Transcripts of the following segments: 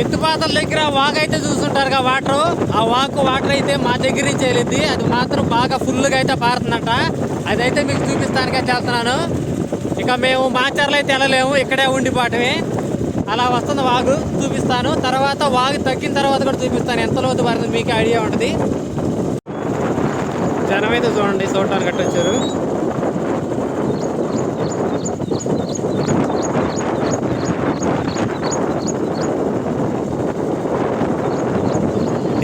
ఎత్తుపాతల దగ్గర వాక్ అయితే చూస్తుంటారు కదా వాటర్. ఆ వాక్ వాటర్ అయితే మా దగ్గర నుంచి వెళ్ళింది. అది మాత్రం బాగా ఫుల్గా అయితే పారుతుందంట. అదైతే మీకు చూపిస్తానికే చేస్తున్నాను. ఇక మేము మాచర్లు అయితే వెళ్ళలేము. ఇక్కడే ఉండిపోవటమే. అలా వస్తుంది వాగు. చూపిస్తాను. తర్వాత వాగు తగ్గిన తర్వాత కూడా చూపిస్తాను. ఎంత లోతు పడుతుంది మీకు ఐడియా ఉంటుంది. జనం అయితే చూడండి చూడటానికి కట్టొచ్చారు.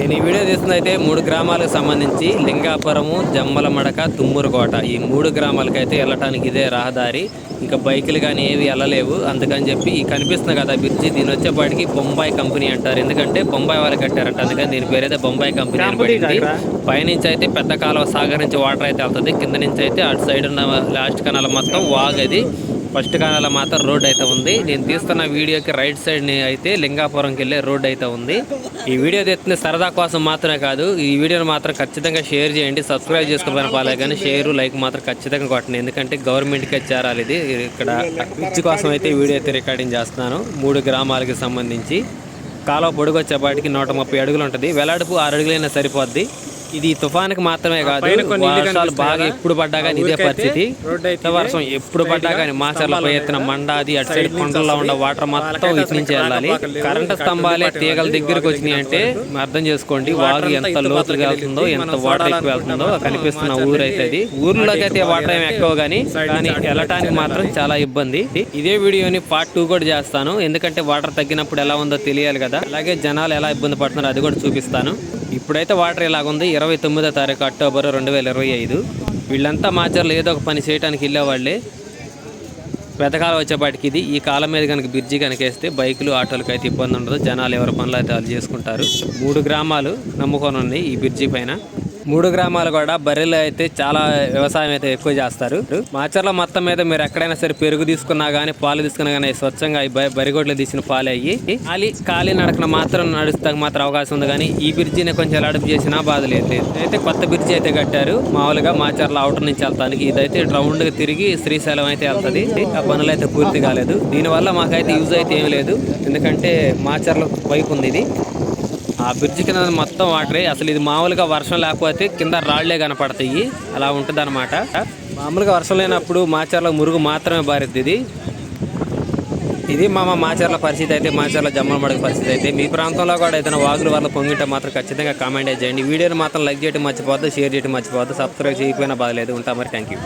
నేను ఈ వీడియో తీస్తుంది అయితే మూడు గ్రామాలకు సంబంధించి లింగాపురము జమ్మల మడక తుమ్మూరుకోట. ఈ మూడు గ్రామాలకైతే వెళ్ళటానికి ఇదే రహదారి. ఇంకా బైకులు కానీ ఏవి వెళ్ళలేవు. అందుకని చెప్పి ఈ కనిపిస్తుంది కదా బ్రిడ్జి దీని వచ్చేపాటికి బొంబాయి కంపెనీ అంటారు. ఎందుకంటే బొంబాయి వాళ్ళు కట్టారంట. అందుకని దీని పేరు అయితే బొంబాయి కంపెనీ అని పడింది పైనుంచి అయితే పెద్ద కాలువ సాగర్ నుంచి వాటర్ అయితే వెళ్తుంది. కింద నుంచి అయితే అటు సైడ్ ఉన్న లాస్ట్ కనాల మొత్తం వాగది. ఫస్ట్ కానాల మాత్రం రోడ్ అయితే ఉంది. నేను తీస్తున్న వీడియోకి రైట్ సైడ్ అయితే లింగాపురంకి వెళ్ళే రోడ్ అయితే ఉంది. ఈ వీడియో తెచ్చిన సరదా కోసం మాత్రమే కాదు ఈ వీడియోని మాత్రం ఖచ్చితంగా షేర్ చేయండి. సబ్స్క్రైబ్ చేసుకోవాలి పాలే కానీ షేర్ లైక్ మాత్రం ఖచ్చితంగా కొట్టండి. ఎందుకంటే గవర్నమెంట్కి చేరాలి ఇది. ఇక్కడ పిచ్చి కోసం అయితే వీడియో అయితే రికార్డింగ్ చేస్తున్నాను. మూడు గ్రామాలకి సంబంధించి. కాలువ పొడుగు వచ్చేపాటికి నూట ముప్పై అడుగులు ఉంటుంది. వెలాడుపు ఆరు అడుగులైనా సరిపోద్ది. ఇది తుఫానికి మాత్రమే కాదు వర్షాలు బాగా ఎప్పుడు పడ్డా కానీ ఇదే పరిస్థితి. వర్షం ఎప్పుడు పడ్డా కానీ మాచర్ల ఎత్తున మండాది అటు సైడ్ కొండల్లో ఉన్న వాటర్ మొత్తం ఇటు నుంచి వెళ్ళాలి. కరెంటు స్తంభాలే తీగల దగ్గరికి వచ్చినాయి అంటే అర్థం చేసుకోండి వాగు ఎంత లోతుగా వెళ్తుందో ఎంత వాటర్ ఎక్కువ వెళ్తుందో కనిపిస్తున్న ఊరు అయితే అది. ఊర్లోకి అయితే వాటర్ ఏమి ఎక్కువ కానీ కానీ వెళ్ళటానికి మాత్రం చాలా ఇబ్బంది. ఇదే వీడియోని పార్ట్ టూ కూడా చేస్తాను. ఎందుకంటే వాటర్ తగ్గినప్పుడు ఎలా ఉందో తెలియాలి కదా. అలాగే జనాలు ఎలా ఇబ్బంది పడుతున్నారో అది కూడా చూపిస్తాను. ఇప్పుడైతే వాటర్ ఇలాగుంది ఇరవై తొమ్మిదో తారీఖు అక్టోబర్ రెండు వేల ఇరవై ఐదు. వీళ్ళంతా మాచర్లు ఏదో ఒక పని చేయడానికి వెళ్ళేవాళ్ళే. పెద్దకాలం వచ్చేపాటికి ఇది. ఈ కాలం మీద కనుక బ్రిడ్జి కనుకేస్తే బైకులు ఆటోలకు అయితే ఇబ్బంది ఉండదు. జనాలు ఎవరి పనులు అయితే వాళ్ళు చేసుకుంటారు. మూడు గ్రామాలు నమ్ముకొని ఉన్నాయి ఈ బ్రిడ్జి పైన. మూడు గ్రామాలు కూడా బర్రెలు అయితే చాలా వ్యవసాయం అయితే ఎక్కువ చేస్తారు. మాచర్ల మొత్తం మీద మీరు ఎక్కడైనా సరే పెరుగు తీసుకున్నా గానీ పాలు తీసుకున్నా గానీ స్వచ్ఛంగా ఈ బరిగొడ్లు తీసిన పాలు అయ్యి ఖాళీ ఖాళీ నడకన మాత్రం నడుస్తాక మాత్రం అవకాశం ఉంది కానీ ఈ బ్రిడ్జిని కొంచెం అడుపు చేసినా బాధ లేదు. అయితే కొత్త బ్రిడ్జి అయితే కట్టారు. మామూలుగా మాచర్ల అవుటర్ నుంచి వెళ్తానికి ఇదైతే రౌండ్గా తిరిగి శ్రీశైలం అయితే వెళ్తుంది. ఆ పనులు అయితే పూర్తి కాలేదు. దీనివల్ల మాకైతే యూజ్ అయితే ఏం లేదు. ఎందుకంటే మాచర్ల వైపు ఉంది ఇది. ఆ బ్రిడ్జ్ కింద మొత్తం వాటరే అసలు ఇది మామూలుగా వర్షం లేకపోతే కింద రాళ్ళే కనపడతాయి. అలా ఉంటుంది అనమాట మామూలుగా వర్షం లేనప్పుడు మాచర్ల మురుగు మాత్రమే బారుద్ది ఇది. ఇది మా మాచర్ల పరిస్థితి అయితే మాచర్ల జమ్మలమడక పరిస్థితి అయితే. మీ ప్రాంతంలో కూడా ఏదైనా వాగుల వల్ల పొంగితే మాత్రం ఖచ్చితంగా కామెంట్ చేయండి. వీడియోని మాత్రం లైక్ చేయడం మర్చిపోద్దు షేర్ చేయడం మర్చిపోద్దు సబ్స్క్రైబ్ చేయకపోయినా బాధలేదు ఉంటాం మరి థ్యాంక్ యూ